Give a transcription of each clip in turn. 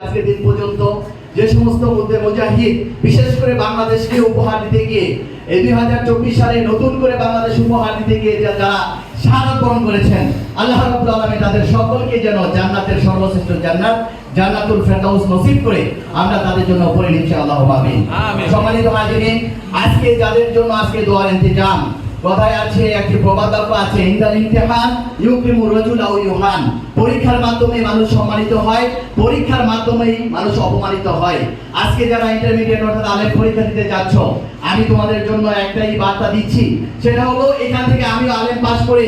আজকে দিন পর্যন্ত যে সমস্ত মধ্যে মুজাহিদ বিশেষ করে বাংলাদেশকে উপহার দিতে গিয়ে এই দুই হাজার চব্বিশ সালে নতুন করে বাংলাদেশ উপহার দিতে গিয়ে যারা শাহাদ বরণ করেছেন আল্লাহ রাব্বুল আলামিন তাদের সকলকে যেন জান্নাতের সর্বশ্রেষ্ঠ জান্নাত জান্নাতুল ফেরদাউস নসিব করে আমরা তাদের জন্য পড়ে নিচ্ছি আল্লাহ আমিন। সম্মানিত হাজিরিন আজকে যাদের জন্য আজকে দোয়ার ইন্তজাম কথায় আছে, একটি প্রবাদ আছে, ইন্দাল ইমতিহান ইউকিমু রাজুল ইউহান। পরীক্ষার মাধ্যমে মানুষ সম্মানিত হয়, পরীক্ষার মাধ্যমেই মানুষ অপমানিত হয়। আজকে যারা ইন্টারমিডিয়েট অর্থাৎ আলেম পরীক্ষা দিতে যাচ্ছ, আমি তোমাদের জন্য একটাই বার্তা দিচ্ছি। সেটা হলো, এখান থেকে আমি আলেম পাস করে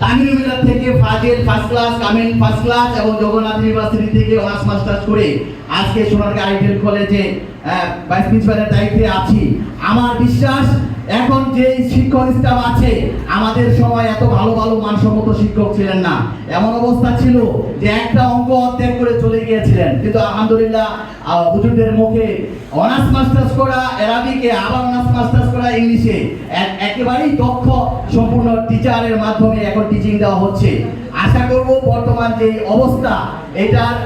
তামিল মিলার থেকে ফাজিল ফার্স্ট ক্লাস কামিল ফার্স্ট ক্লাস এবং জগন্নাথ ইউনিভার্সিটি থেকে অনার্স মাস্টার্স করে আজকে সোনারগাঁ আইটেল কলেজে ভাইস প্রিন্সিপালের দায়িত্বে আছি। আমার বিশ্বাস, এখন যে শিক্ষক স্টাফ আছে, আমাদের সময় এত ভালো ভালো মানসম্মত শিক্ষক ছিলেন না। এমন অবস্থা ছিল যে একটা অঙ্ক অর্ধেক করে চলে গিয়েছিলেন। কিন্তু আলহামদুলিল্লাহ হুজুরদের মুখে অনার্স মাস্টার্স করা অ্যারাবিকে আবার অনার্স মাস্টার্স করা ইংলিশে একেবারেই দক্ষ, সম্পূর্ণ টিচারের মাধ্যমে এখন টিচিং দেওয়া হচ্ছে। আশা করব বর্তমান যে অবস্থা, এটার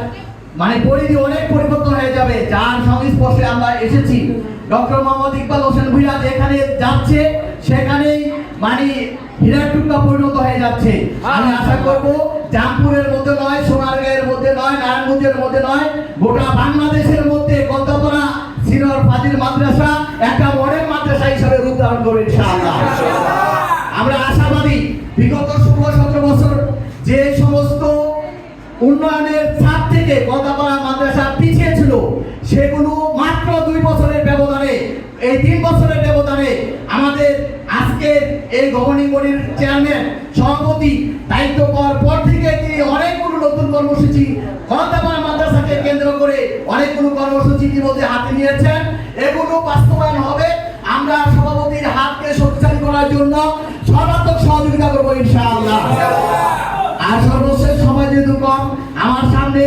মানে পরিধি অনেক পরিবর্তন হয়ে যাবে। যার সংস্পর্শে আমরা এসেছি। ডক্টর মোহাম্মদ ইকবাল হোসেন ভুইয়া যেখানে যাচ্ছে, সেখানেই মানে হীরার টুকরা পরিণত হয়ে যাচ্ছে। আমি আশা করব জামপুরের মধ্যে নয়, সোনারগাঁয়ের মধ্যে নয়, নারায়ণগঞ্জের মধ্যে নয়, গোটা বাংলাদেশের মধ্যে কলকাতা সিনিয়র ফাজিল মাদ্রাসা, একটা মডেল মাদ্রাসা হিসাবে রূপ ধারণ ইনশাআল্লাহ। আমরা আশাবাদী, বিগত ষোলো সতেরো বছর যে সমস্ত উন্নয়নের ছাদ থেকে কলকাতা মাদ্রাসা পিছিয়ে ছিল সেগুলো মাত্র দুই বছরের ব্যবধানে, এই তিন বছরের ব্যবধানে আমাদের আজকে এই গভর্নিং বডির চেয়ারম্যান সভাপতি দায়িত্ব পাওয়ার পর থেকে তিনি অনেকগুলো নতুন কর্মসূচি কলকাতা মাদ্রাসাকে কেন্দ্র করে অনেকগুলো কর্মসূচি ইতিমধ্যে হাতে নিয়েছেন। এগুলো বাস্তবায়ন হবে। আমরা সভাপতির হাতকে শক্তিশালী করার জন্য সর্বাত্মক সহযোগিতা করব ইনশাআল্লাহ। আর সর্বশেষ সময় যেহেতু কম, আমার সামনে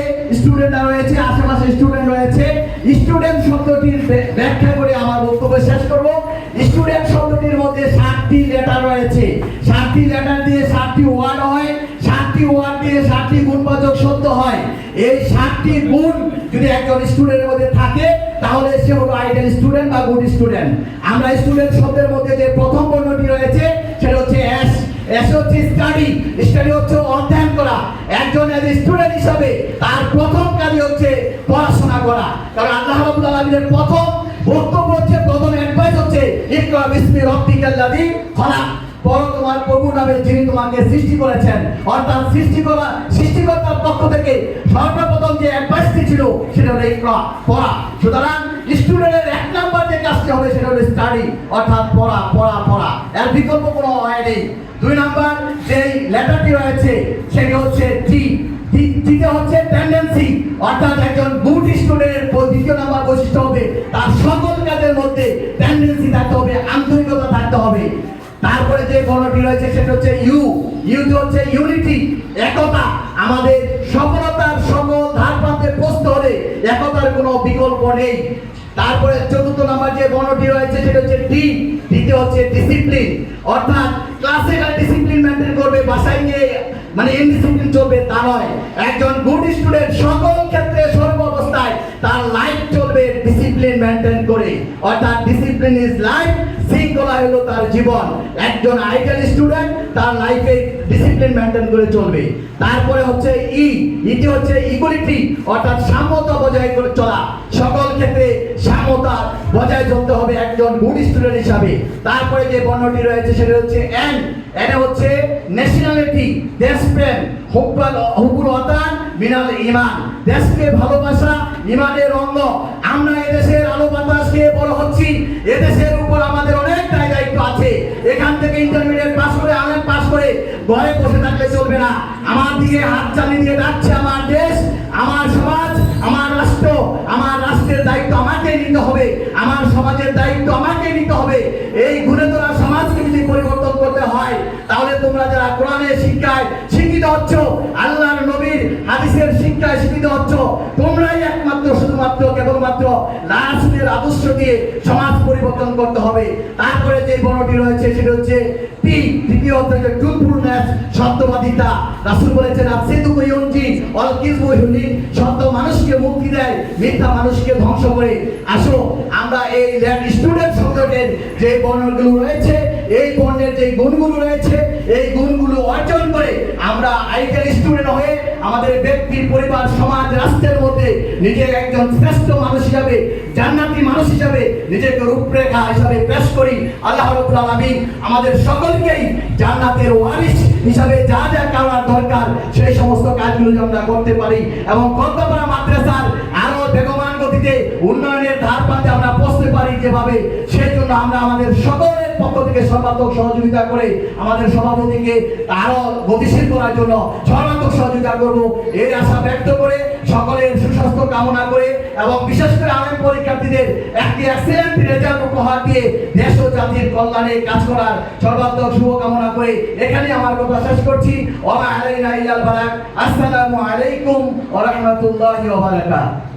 স্টুডেন্টরা রয়েছে, আশেপাশে স্টুডেন্ট রয়েছে। স্টুডেন্ট শব্দটির ব্যাখ্যা করে আমার বক্তব্য শেষ করব। স্টুডেন্ট শব্দটির মধ্যে সাতটি লেটার রয়েছে। সাতটি লেটার দিয়ে সাতটি ওয়ার্ড হয়। সাতটি ওয়ার্ড দিয়ে সাতটি গুণবাচক শব্দ হয়। এই সাতটি গুণ যদি একজন স্টুডেন্টের মধ্যে থাকে, তাহলে সে হলো আইডেল স্টুডেন্ট বা গুড স্টুডেন্ট আমরা স্টুডেন্ট শব্দের মধ্যে যে প্রথম বর্ণটি রয়েছে, সেটা হচ্ছে এস এস হচ্ছে স্টাডি স্টাডি হচ্ছে একজন স্টুডেন্ট হিসাবে তার প্রথম কাজই হচ্ছে পড়াশোনা করা। কারণ আল্লাহ প্রথম বক্তব্য হচ্ছে, প্রথম অ্যাডভাইস হচ্ছে, ইকরা বিসমি খলাক। পড়ো তোমার প্রভু নামে যিনি তোমাকে সৃষ্টি করেছেন, অর্থাৎ সৃষ্টি করা সৃষ্টিকর্তার পক্ষ থেকে সর্বপ্রথম যে অ্যাডভাইসটি ছিল, সেটা হলো ইকরা, পড়া। সুতরাং স্টুডেন্টের এক নাম্বার যে কাজটি হবে, সেটা হলো স্টাডি অর্থাৎ পড়া পড়া পড়া। এর বিকল্প কোনো হয় নেই। দুই নাম্বার যে লেটারটি রয়েছে, সেটি হচ্ছে অর্থাৎ একজন গুড স্টুডেন্টের দ্বিতীয় নাম্বার বৈশিষ্ট্য হবে, তার সকল কাজের মধ্যে টেন্ডেন্সি থাকতে হবে, আন্তরিকতা থাকতে হবে। তারপরে যে বর্ণটি রয়েছে, সেটা হচ্ছে ইউ। ইউতে হচ্ছে ইউনিটি একতা। আমাদের সফলতার সকল ধার প্রান্তে পৌঁছতে হলে একতার কোনো বিকল্প নেই। তারপরে চতুর্থ নাম্বার যে বর্ণটি রয়েছে, সেটা হচ্ছে ডি দ্বিতীয় হচ্ছে ডিসিপ্লিন অর্থাৎ ক্লাসে ডিসিপ্লিন মেনটেন করবে, বাসায় গিয়ে মানে ইনডিসিপ্লিন চলবে তা নয়। একজন গুড স্টুডেন্ট সকল ক্ষেত্রে সর্ব অবস্থায় তার লাইফ চলবে ডিসিপ্লিন মেনটেন করে। অর্থাৎ ডিসিপ্লিন ইজ লাইফ শৃঙ্খলা হলো তার জীবন। একজন আইডিয়াল স্টুডেন্ট তার লাইফে ডিসিপ্লিন মেনটেন করে চলবে। তারপরে হচ্ছে ই, ইটি হচ্ছে ইকুয়ালিটি অর্থাৎ সাম্যতা বজায় করে চলা। সকল ক্ষেত্রে সাম্যতা বজায় চলতে হবে একজন গুড স্টুডেন্ট হিসাবে। তারপরে যে বর্ণটি রয়েছে সেটা হচ্ছে এন এটা হচ্ছে ন্যাশনালিটি দেশপ্রেম হুব্বাল হুবুল ওয়াতান মিনাল ইমান দেশকে ভালোবাসা ইমানের অঙ্গ। আমরা এদেশের আলো বাতাস খেয়ে বড় হচ্ছি। ঘরে বসে থাকলে চলবে না। আমার দিকে হাত চালিয়ে দিয়ে ডাকছে আমার দেশ, আমার সমাজ, আমার রাষ্ট্র। আমার রাষ্ট্রের দায়িত্ব আমাকে নিতে হবে। আমার সমাজের দায়িত্ব আমাকে নিতে হবে। এই ঘুরে তোলা সমাজকে যদি পরিবর্তন করতে হয়, তাহলে তোমরা যারা কোরআনের শিক্ষায় শিক্ষিত হচ্ছ, আল্লাহর নবীর হাদিসের শিক্ষায় শিক্ষিত হচ্ছ, তোমরাই একমাত্র, শুধুমাত্র, কেবলমাত্র রাসূলের আদর্শ দিয়ে সমাজ পরিবর্তন করতে হবে। তারপরে যে বর্ণটি রয়েছে, সেটা হচ্ছে টি, দ্বিতীয় হচ্ছে ট্রুথফুলনেস সত্যবাদিতা রাসুল বলেছেন আসিদু ইউনজি অল কিসবু ইউনি সত্য মানুষকে মুক্তি দেয়, মিথ্যা মানুষকে ধ্বংস করে। আসো, আমরা এই ল্যান্ড স্টুডেন্ট সংগঠনের যে বর্ণগুলো রয়েছে এই বর্ণের যে গুণগুলো রয়েছে, এই গুণগুলো অর্জন করে আমরা আইটেল স্টুডেন্ট হয়ে আমাদের ব্যক্তির পরিবার, সমাজ, রাষ্ট্রের মধ্যে নিজের একজন শ্রেষ্ঠ মানুষ হিসাবে, জান্নাতি মানুষ হিসাবে নিজেকে রূপরেখা হিসাবে পেশ করি। আল্লাহ রাব্বুল আলামিন আমাদের সকলকেই জান্নাতের ওয়ারিস হিসাবে যা যা করার দরকার, সেই সমস্ত কাজগুলো আমরা করতে পারি। এবং কলকাতা মাদ্রাসার আরও বেগমান গতিতে উন্নয়নের ধার পাতে আমরা বসতে পারি যেভাবে, সেই জন্য আমরা আমাদের সকলের পক্ষ থেকে সর্বাত্মক সহযোগিতা করে আমাদের সভাপতিকে আরও গতিশীল করার জন্য সর্বাত্মক সহযোগিতা করব। এই আশা ব্যক্ত করে সকলের সুস্বাস্থ্য কামনা করে এবং বিশেষ করে পরীক্ষার্থীদের একটি এক্সেলেন্ট রেজাল্ট উপহার দিয়ে দেশ ও জাতির কল্যাণে কাজ করার সর্বাত্মক শুভকামনা করে এখানে আমার কথা শেষ করছি। ওমা আলাইনা ইল্লাল বালাক আসসালামু আলাইকুম ওয়া রাহমাতুল্লাহি ওয়া বারাকাতুহু।